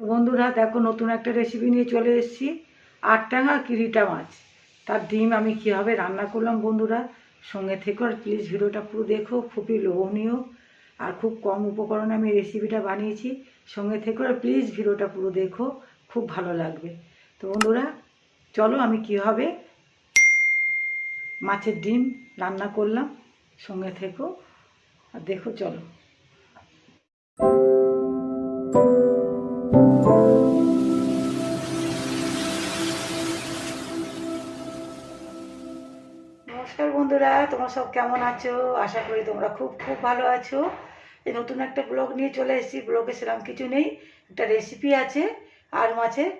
তো বন্ধুরা, দেখো নতুন একটা রেসিপি নিয়ে চলে এসেছি। আটটাঙা কিরিটা মাছ। তার ডিম আমি কীভাবে রান্না করলাম বন্ধুরা, সঙ্গে থেকো আর প্লিজ ভিডিওটা পুরো দেখো, খুবই লোভনীয় আর খুব কম উপকরণে আমি রেসিপিটা বানিয়েছি। সঙ্গে থেকো আর প্লিজ ভিডিওটা পুরো দেখো, খুব ভালো লাগবে। তো বন্ধুরা, চলো আমি কীভাবে মাছের ডিম রান্না করলাম, সঙ্গে থেকো আর দেখো, চলো। বন্ধুরা, তোমরা সব কেমন আছো? আশা করি তোমরা খুব খুব ভালো আছো। এই নতুন একটা ব্লগ নিয়ে চলে এসেছি। ব্লগে সেরকম কিছু নেই। একটা রেসিপি আছে, আর মাছের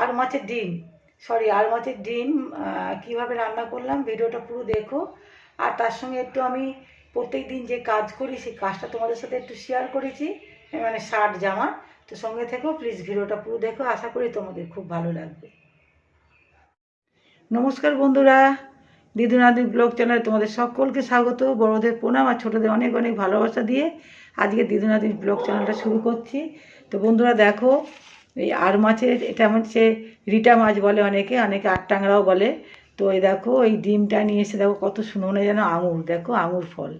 আর মাছের ডিম। সরি আর মাছের ডিম কীভাবে রান্না করলাম ভিডিওটা পুরো দেখো। আর তার সঙ্গে একটু আমি প্রত্যেক দিন যে কাজ করি, সেই কাজটা তোমাদের সাথে একটু শেয়ার করেছি। মানে শার্ট, জামা। তো সঙ্গে থেকো প্লিজ ভিডিওটা পুরো দেখো। আশা করি তোমাদের খুব ভালো লাগবে। নমস্কার বন্ধুরা। দিদুনাদি ব্লগ চ্যানেলে তোমাদের সকলকে স্বাগত। বড়দের প্রণাম আর ছোটদের অনেক অনেক ভালোবাসা দিয়ে আজকে দিদুনাদি ব্লগ চ্যানেলটা শুরু করছি। তো বন্ধুরা দেখো, এই আর মাছের, এটা হচ্ছে রিটা মাছ বলে অনেকে অনেকে আটটাংরাও বলে। তো এই দেখো, এই ডিমটা নিয়ে এসে দেখো কত সুন্দর যেন আঙুর, দেখো আঙুর ফল।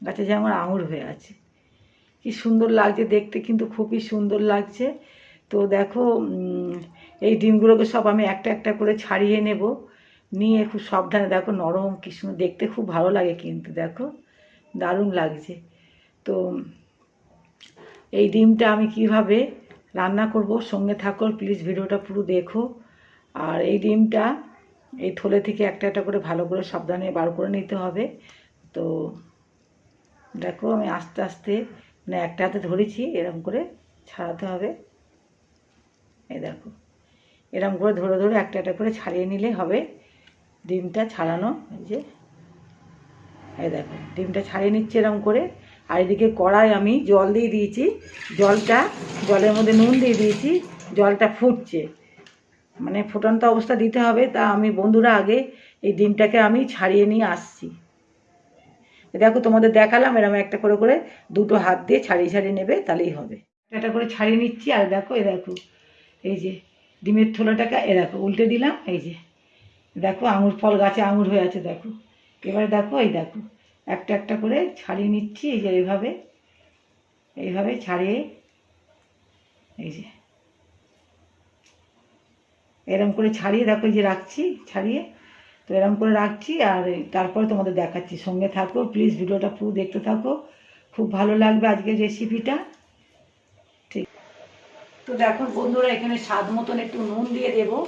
গাছে যেমন আঙুর হয়ে আছে। কি সুন্দর লাগছে, দেখতে কিন্তু খুবই সুন্দর লাগছে। তো দেখো এই ডিমগুলোকে সব আমি একটা একটা করে ছাড়িয়ে নেব। নিয়ে খুব সাবধানে দেখো নরম কৃষ্ণ দেখতে খুব ভালো লাগে কিন্তু দেখো দারুণ লাগছে। তো এই ডিমটা আমি কীভাবে রান্না করব সঙ্গে থাকো প্লিজ ভিডিওটা পুরো দেখো। আর এই ডিমটা এই থলে থেকে একটা একটা করে ভালো করে সাবধানে বার করে নিতে হবে। তো দেখো আমি আস্তে আস্তে মানে একটা হাতে ধরেছি এরকম করে ছাড়াতে হবে। এই দেখো এরকম করে ধরে ধরে একটা একটা করে ছাড়িয়ে নিলে হবে। ডিমটা ছাড়ানো, এই যে, এই দেখো, ডিমটা ছাড়িয়ে নিচ্ছে এরকম করে। আর এদিকে কড়াই আমি জল দিয়ে দিয়েছি। জলটা, জলের মধ্যে নুন দিয়ে দিয়েছি, জলটা ফুটছে। মানে ফুটন্ত অবস্থা দিতে হবে, তা আমি বন্ধুরা আগে এই ডিমটাকে আমি ছাড়িয়ে নিয়ে আসছি। দেখো, তোমাদের দেখালাম, এরকম একটা করে করে দুটো হাত দিয়ে ছাড়িয়ে ছাড়িয়ে নেবে, তাহলেই হবে। একটা করে ছাড়িয়ে নিচ্ছি, আর দেখো, এ দেখো, এই যে, ডিমের থোলাটাকে, এ দেখো, উল্টে দিলাম, এই যে। দেখো আঙুর ফল গাছে আঙুর হয়ে আছে, দেখো। এবারে দেখো, এই দেখো, একটা একটা করে ছাড়িয়ে নিচ্ছি, এই যে এইভাবে এইভাবে ছাড়িয়ে, এই যে। এরম করে ছাড়িয়ে দেখো, এই যে রাখছি, ছাড়িয়ে, তো এরম করে রাখছি, আর তারপরে তোমাদের দেখাচ্ছি। সঙ্গে থাকো প্লিজ ভিডিওটা পুরো দেখতে থাকো, খুব ভালো লাগবে আজকের রেসিপিটা ঠিক। তো দেখো বন্ধুরা, এখানে স্বাদ মতন একটু নুন দিয়ে দেবো,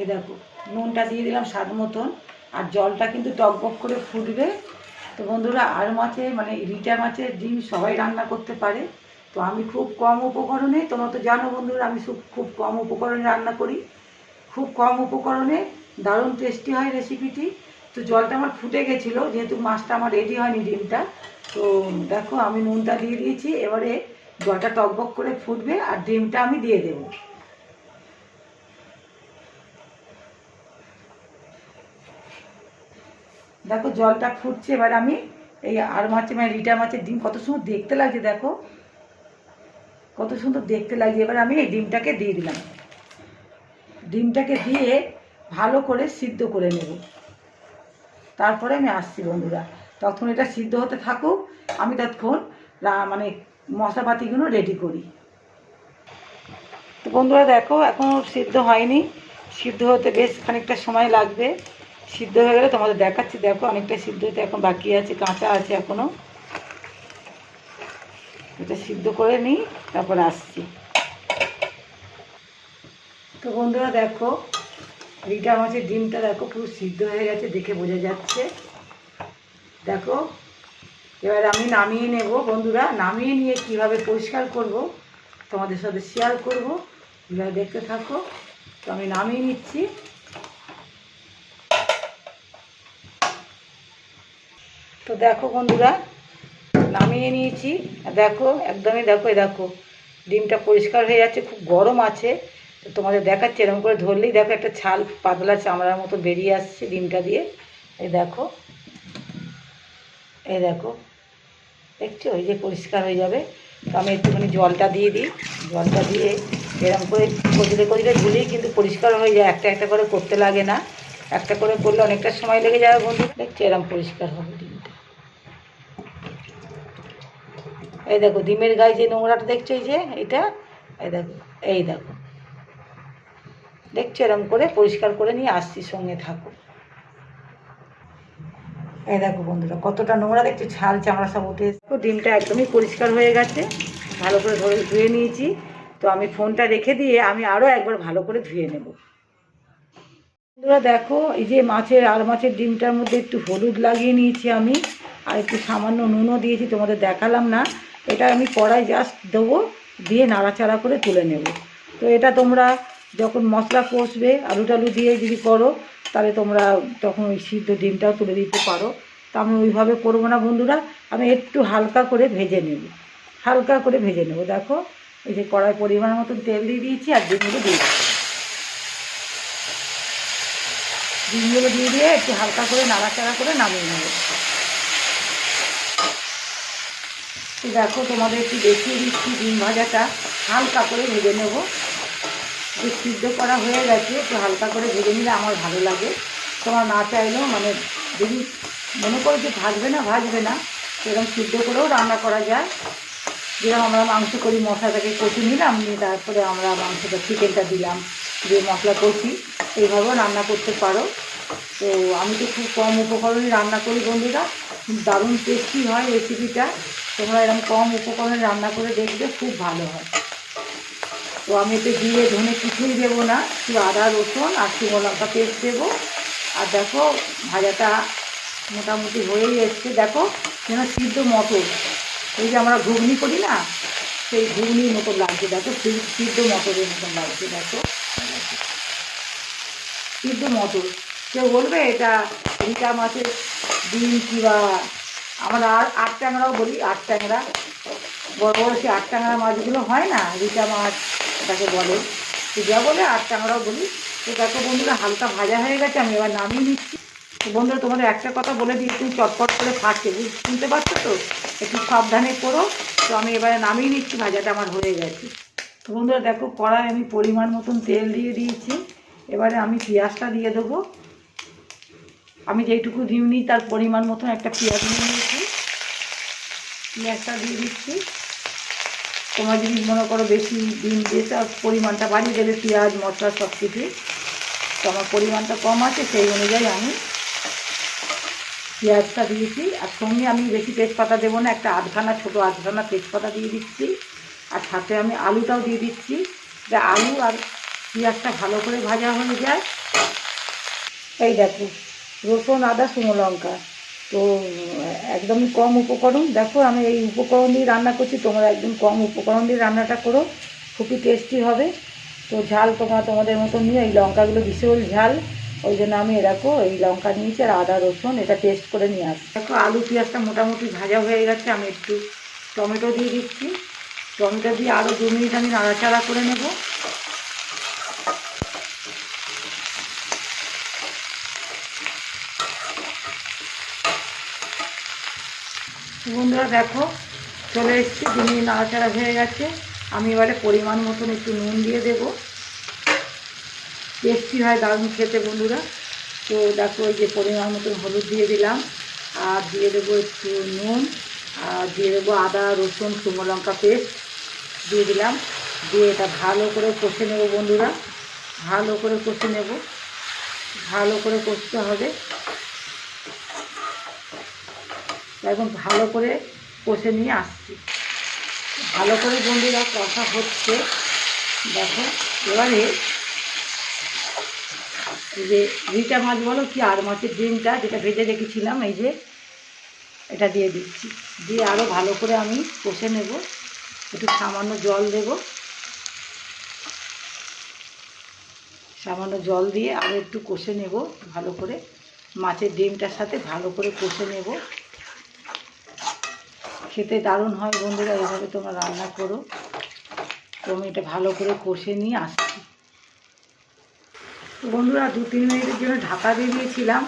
এই দেখো। নুনটা দিয়ে দিলাম স্বাদ মতন। আর জলটা কিন্তু টকবক করে ফুটবে। তো বন্ধুরা আর মাছে মানে রিটা মাছের ডিম সবাই রান্না করতে পারে। তো আমি খুব কম উপকরণে, তোমরা তো জানো বন্ধুরা, আমি খুব কম উপকরণে রান্না করি। খুব কম উপকরণে, দারুণ টেস্টি হয় রেসিপিটি তো জলটা আমার ফুটে গেছিল, যেহেতু মাছটা আমার রেডি হয়নি ডিমটা। তো দেখো, আমি নুনটা দিয়ে দিয়েছি, এবারে জলটা টকবক করে ফুটবে, আর ডিমটা আমি দিয়ে দেবো। দেখো জলটা ফুটছে, এবার আমি এই আর মাছে মানে রিটা মাছের ডিম কত সুন্দর দেখতে লাগছে, দেখো। কত সুন্দর দেখতে লাগছে, এবার আমি এই ডিমটাকে দিয়ে দিলাম। ডিমটাকে দিয়ে ভালো করে সিদ্ধ করে নেব। তারপরে আমি আসছি বন্ধুরা তখন এটা সিদ্ধ হতে থাকুক, আমি ততক্ষণ রা- মানে মশলাপাতিগুলো রেডি করি। তো বন্ধুরা দেখো এখনও সিদ্ধ হয়নি। সিদ্ধ হতে বেশ খানিকটা সময় লাগবে। সিদ্ধ হয়ে গেলে তোমাদের দেখাচ্ছি, দেখো অনেকটা সিদ্ধ হতে এখন বাকি আছে, কাঁচা আছে এখনও এটা সিদ্ধ করে নিই, তারপর আসছি। তো বন্ধুরা দেখো, রিটা মাছের ডিমটা দেখো পুরো সিদ্ধ হয়ে গেছে, দেখে বোঝা যাচ্ছে। দেখো, এবার আমি নামিয়ে নেব, বন্ধুরা নামিয়ে নিয়ে কীভাবে পরিষ্কার করব তোমাদের সাথে শেয়ার করব। এবার দেখতে থাকো, তো আমি নামিয়ে নিচ্ছি। তো দেখো বন্ধুরা, নামিয়ে নিয়েছি। দেখো, একদমই দেখো দেখো, ডিমটা পরিষ্কার হয়ে যাচ্ছে, খুব গরম আছে। তো তোমাদের দেখাচ্ছি, এরকম করে ধরলেই দেখো একটা ছাল পাতলা চামড়ার মতো বেরিয়ে আসছে ডিমটা দিয়ে। এই দেখো এই দেখো, দেখছ? এই যে পরিষ্কার হয়ে যাবে। তো আমি একটুখানি জলটা দিয়ে দিই। জলটা দিয়ে এরকম করে কচলে কচলে ধুলেই কিন্তু পরিষ্কার হয়ে যায়। একটা একটা করে করতে লাগে না। একটা করে করলে অনেকটা সময় লেগে যাবে বন্ধু দেখছি, এরকম পরিষ্কার হবে ডিমটা এই দেখো, ডিমের গায়ে যে নোংরাটা দেখছ, এই যে এটা, এই দেখো এই দেখো। দেখছ এরকম করে পরিষ্কার করে নিয়ে আসছি, সঙ্গে থাকো। এই দেখো বন্ধুরা, কতটা নোংরা দেখছ, ছাল চামড়া সব উঠে তো ডিমটা একদমই পরিষ্কার হয়ে গেছে, ভালো করে ধরে ধুয়ে নিয়েছি। তো আমি ফোনটা রেখে দিয়ে আমি আরও একবার ভালো করে ধুয়ে নেব। বন্ধুরা, দেখো, এই যে মাছের, আর মাছের ডিমটার মধ্যে একটু হলুদ লাগিয়ে নিয়েছি আমি, আর একটু সামান্য নুনও দিয়েছি, তোমাদের দেখালাম না। এটা আমি কড়াই জাস্ট দেবো, দিয়ে নাড়াচাড়া করে তুলে নেব। তো এটা তোমরা যখন মশলা কষবে আলু টালু দিয়ে যদি করো, তাহলে তোমরা তখন ওই সিদ্ধ ডিমটাও তুলে দিতে পারো। তা আমি ওইভাবে করব না বন্ধুরা, আমি একটু হালকা করে ভেজে নেব। হালকা করে ভেজে নেব, দেখো। এই যে কড়াই পরিমাণ মতন তেল দিয়ে দিয়েছি আর ডিমগুলো দিয়ে দিচ্ছি। ডিমগুলো দিয়ে দিয়ে একটু হালকা করে নাড়াচাড়া করে নামিয়ে নেব। তো দেখো, তোমাদের একটু দেখিয়ে দিচ্ছি ডিম ভাজাটা। হালকা করে ভেজে নেব। যে সিদ্ধ করা হয়ে গেছে, একটু হালকা করে ভেজে নিলে আমার ভালো লাগে। তোমার না চাইলেও মানে যদি মনে করো যে ভাজবে না ভাজবে না, সেরকম সিদ্ধ করেও রান্না করা যায়। যেরকম আমরা মাংস করি, মশলাটাকে কষি নিলাম, নিয়ে তারপরে আমরা মাংসটা, চিকেনটা দিলাম, দিয়ে মশলা কষি। এইভাবেও রান্না করতে পারো। তো আমি তো খুব কম উপকরণে রান্না করি বন্ধুরা। দারুণ টেস্টি হয় রেসিপিটা তোমরা এরকম কম উপকরণে রান্না করে দেখবে, খুব ভালো হয়। তো আমি এতে জিরে, ধনে কিছুই দেবো না শুধু আদা, রসুন আর শুকনো লঙ্কা পেস্ট দেবো। আর দেখো, ভাজাটা মোটামুটি হয়েই এসছে। দেখো, যেন সিদ্ধ মটর এই যে আমরা ঘুগনি করি না, সেই ঘুগনির মতো লাগছে। দেখো সিদ্ধ মটরের মতন লাগছে, দেখো। সিদ্ধ মটর কেউ বলবে এটা রিটা মাছের ডিম কিবা আমরা আর আট ট্যাংরাও বলি, আট ট্যাংরা। বড় বড় সে আট ট্যাংরা মাছগুলো হয় না, রিটা মাছ এটাকে বলে। যা বলে আট ট্যাংরাও বলি। তো দেখো বন্ধুরা, হালকা ভাজা হয়ে গেছে, আমি এবার নামিয়ে নিচ্ছি। বন্ধুরা, তোমাদের একটা কথা বলে দিই তুমি চটপট করে ফাটছে শুনতে পাচ্ছ তো? একটু সাবধানে করো। তো আমি এবারে নামিয়ে নিচ্ছি, ভাজাটা আমার হয়ে গেছে। তো বন্ধুরা, দেখো কড়াই আমি পরিমাণ মতন তেল দিয়ে দিয়েছি। এবারে আমি পেঁয়াজটা দিয়ে দেবো। আমি যেইটুকু ডিম নিই তার পরিমাণ মতন একটা পেঁয়াজ নিয়ে নিয়েছি। পেঁয়াজটা দিয়ে দিচ্ছি। তোমরা যদি মনে করো বেশি ডিম দিয়ে তার পরিমাণটা বাড়িয়ে দেবে, পেঁয়াজ, মশলা সব কিছু তো আমার পরিমাণটা কম আছে, সেই অনুযায়ী আমি পেঁয়াজটা দিয়েছি। আর সঙ্গে আমি বেশি তেজপাতা দেবো না, একটা আধখানা, ছোটো আধখানা তেজপাতা দিয়ে দিচ্ছি। আর সাথে আমি আলুটাও দিয়ে দিচ্ছি, যে আলু আর পেঁয়াজটা ভালো করে ভাজা হয়ে যায়। এই দেখো। রসুন আদা শুকনো লঙ্কা। তো উম, একদমই কম উপকরণ। দেখো আমি এই উপকরণ দিয়ে রান্না করছি তোমরা একদম কম উপকরণ দিয়ে রান্নাটা করো। খুবই টেস্টি হবে। তো ঝাল তোমরা তোমাদের মতো নিয়ে এই লঙ্কাগুলো ভীষণ ঝাল। ওই জন্য আমি এরকম এই লঙ্কা নিয়েছি আর আদা রসুন এটা টেস্ট করে নিয়ে আসি দেখো আলু পেঁয়াজটা মোটামুটি ভাজা হয়ে গেছে। আমি একটু টমেটো দিয়ে দিচ্ছি। টমেটো দিয়ে আরও দু মিনিট আমি নাড়াচাড়া করে নেব। বন্ধুরা দেখো, চলে এসেছি মিনিট নাড়াচাড়া হয়ে গেছে। আমি এবারে পরিমাণ মতন একটু নুন দিয়ে দেবো। টেস্টি হয়, দারুণ খেতে বন্ধুরা। তো দেখো, এই যে পরিমাণ মতন হলুদ দিয়ে দিলাম। আর দিয়ে দেবো একটু নুন। আর দিয়ে দেবো আদা, রসুন, শুকনো লঙ্কা পেস্ট দিয়ে দিলাম। দিয়ে এটা ভালো করে কষে নেব বন্ধুরা। ভালো করে কষে নেব। ভালো করে কষতে হবে। এখন ভালো করে কষে নিয়ে আসছি। ভালো করে বন্ধুরা কষা হচ্ছে। দেখো, এবারে এই যে রিটা মাছ, বলো কি আর মাছের ডিমটা যেটা ভেজে রেখেছিলাম, এই যে এটা দিয়ে দিচ্ছি। দিয়ে আরও ভালো করে আমি কষে নেব। একটু সামান্য জল দেব। সামান্য জল দিয়ে আরও একটু কষে নেব। ভালো করে মাছের ডিমটার সাথে ভালো করে কষে নেব। খেতে দারুণ হয় বন্ধুরা, এভাবে তোমরা রান্না করো। তো আমি এটা ভালো করে কষে নিয়ে আসছি। তো বন্ধুরা, দু, তিন মিনিটের জন্য ঢাকা দিয়ে দিয়েছিলাম,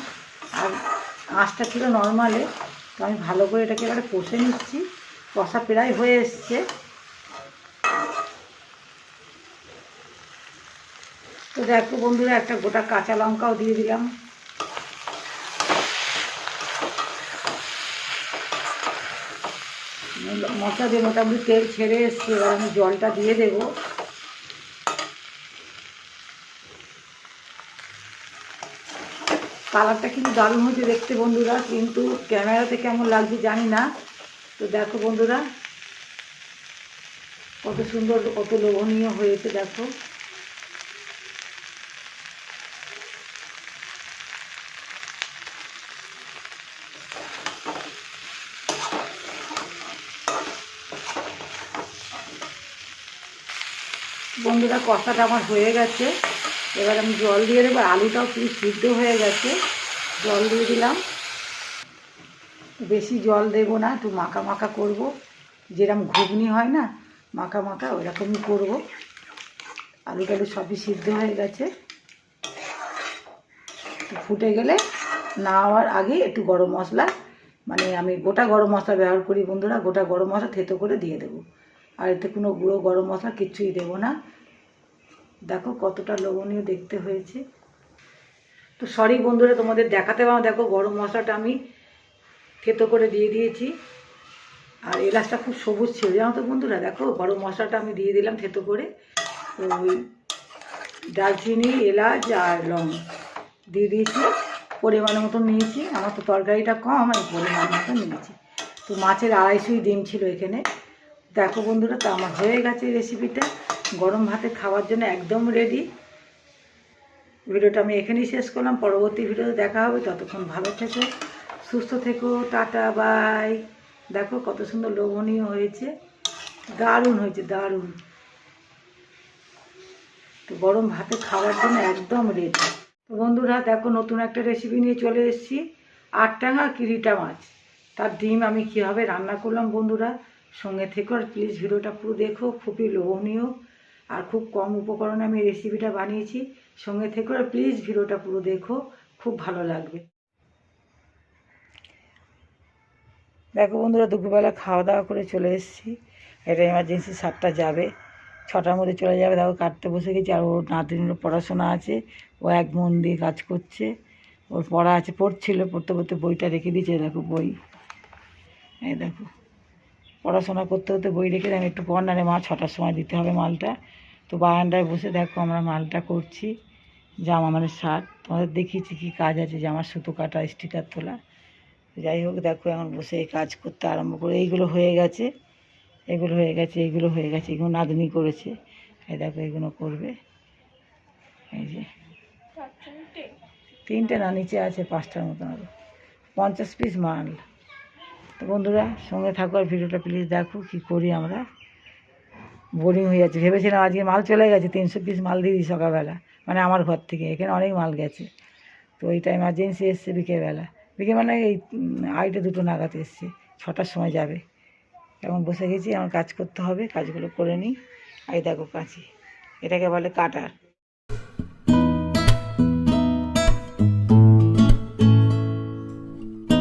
আর আঁচটা ছিল নর্মালে তো আমি ভালো করে এটাকে এবারে কষে নিচ্ছি। কষা প্রায় হয়ে এসছে। তো দেখো বন্ধুরা, একটা গোটা কাঁচা লঙ্কাও দিয়ে দিলাম। মশলা দিয়ে মোটামুটি তেল ছেড়ে এসছে, এবার আমি জলটা দিয়ে দেব। কালারটা কিন্তু দারুণ হয়েছে দেখতে বন্ধুরা, কিন্তু ক্যামেরাতে কেমন লাগছে জানি না। তো দেখো বন্ধুরা, কত সুন্দর, কত লোভনীয় হয়েছে দেখো। বন্ধুরা, কষাটা আমার হয়ে গেছে। এবার আমি জল দিয়ে দেবো আলুটাও পুরো সিদ্ধ হয়ে গেছে। জল দিয়ে দিলাম। বেশি জল দেবো না, একটু মাখা মাখা করব। যেরকম ঘুগনি হয় না, মাখা মাখা ওরকমই করব। আলু টালু সবই সিদ্ধ হয়ে গেছে। ফুটে গেলে নাওয়ার আগে একটু গরম মশলা মানে আমি গোটা গরম মশলা ব্যবহার করি বন্ধুরা, গোটা গরম মশলা থেতো করে দিয়ে দেবো। আর এতে কোনো গুঁড়ো গরম মশলা কিচ্ছুই দেবো না। দেখো কতটা লোভনীয় দেখতে হয়েছে। তো সরি বন্ধুরা, তোমাদের দেখাতে পারো দেখো গরম মশলাটা আমি থেতো করে দিয়ে দিয়েছি। আর এলাচটা খুব সবুজ ছিল, জানো তো বন্ধুরা? দেখো গরম মশলাটা আমি দিয়ে দিলাম থেতো করে। তো ওই দারচিনি, এলাচ আর লং দিয়ে দিয়েছি। পরিমাণ মতো নিয়েছি। আমার তো তরকারিটা কম, আমি পরিমাণ মতো নিয়েছি। তো মাছের আড়াইশোই ডিম ছিল এখানে। দেখো বন্ধুরা, তো আমার হয়ে গেছে রেসিপিটা গরম ভাতে খাওয়ার জন্য একদম রেডি ভিডিওটা আমি এখানেই শেষ করলাম। পরবর্তী ভিডিওতে দেখা হবে। ততক্ষণ ভালো থেকো, সুস্থ থেকো, টাটা বাই দেখো কত সুন্দর লোভনীয় হয়েছে। দারুণ হয়েছে, দারুণ। তো গরম ভাতে খাওয়ার জন্য একদম রেডি তো বন্ধুরা, দেখো নতুন একটা রেসিপি নিয়ে চলে এসেছি। আটটাঙ্গা কিরিটা মাছ। তার ডিম আমি কীভাবে রান্না করলাম বন্ধুরা? সঙ্গে থেকো আর প্লিজ ভিডিওটা পুরো দেখো, খুবই লোভনীয় আর খুব কম উপকরণে আমি রেসিপিটা বানিয়েছি। সঙ্গে থেকো আর প্লিজ ভিডিওটা পুরো দেখো, খুব ভালো লাগবে। দেখো বন্ধুরা, দুপুরবেলা খাওয়া দাওয়া করে চলে এসেছি। এটা এমার্জেন্সি সাতটা যাবে, ছটার মধ্যে চলে যাবে। দেখো কাটতে বসে গেছি আর ওর নাতনির পড়াশোনা আছে, ও এক মন দিয়ে কাজ করছে। ওর পড়া আছে, পড়ছিল, পড়তে পড়তে বইটা রেখে দিয়েছে, দেখো বই। এই দেখো। পড়াশোনা করতে করতে বই রেখে আমি একটু পর না রে মা ছটার সময় দিতে হবে মালটা। তো বারান্দায় বসে দেখো আমরা মালটা করছি জামা মানে শার্ট। তোমাদের দেখিয়েছি কী কাজ আছে জামার সুতো কাটা স্টিকার তোলা। যাই হোক দেখো এখন বসে এই কাজ করতে আরম্ভ করে এইগুলো হয়ে গেছে এগুলো হয়ে গেছে এইগুলো হয়ে গেছে এগুলো নাতনি করেছে। এই দেখো এগুলো করবে। এই যে। তিনটে। না নিচে আছে পাঁচটার মতন আরও পঞ্চাশ পিস মাল। তো বন্ধুরা, সঙ্গে থাকো আর ভিডিওটা প্লিজ দেখো কী করি আমরা। বোরিং হয়ে যাচ্ছে। ভেবেছিলাম আজকে মাল চলে গেছে, তিনশো পিস মাল দিয়ে দিই সকালবেলা। মানে আমার ঘর থেকে, এখানে অনেক মাল গেছে। তো ওইটা এমার্জেন্সি এসছে বিকেলবেলা। বিকেল মানে এই আড়াইটে দুটো নাগাদ এসছে। ছটার সময় যাবে। এখন বসে গেছি আমার কাজ করতে হবে, কাজগুলো করে নিই। এই দেখো কাঁচি। এটাকে বলে কাটার।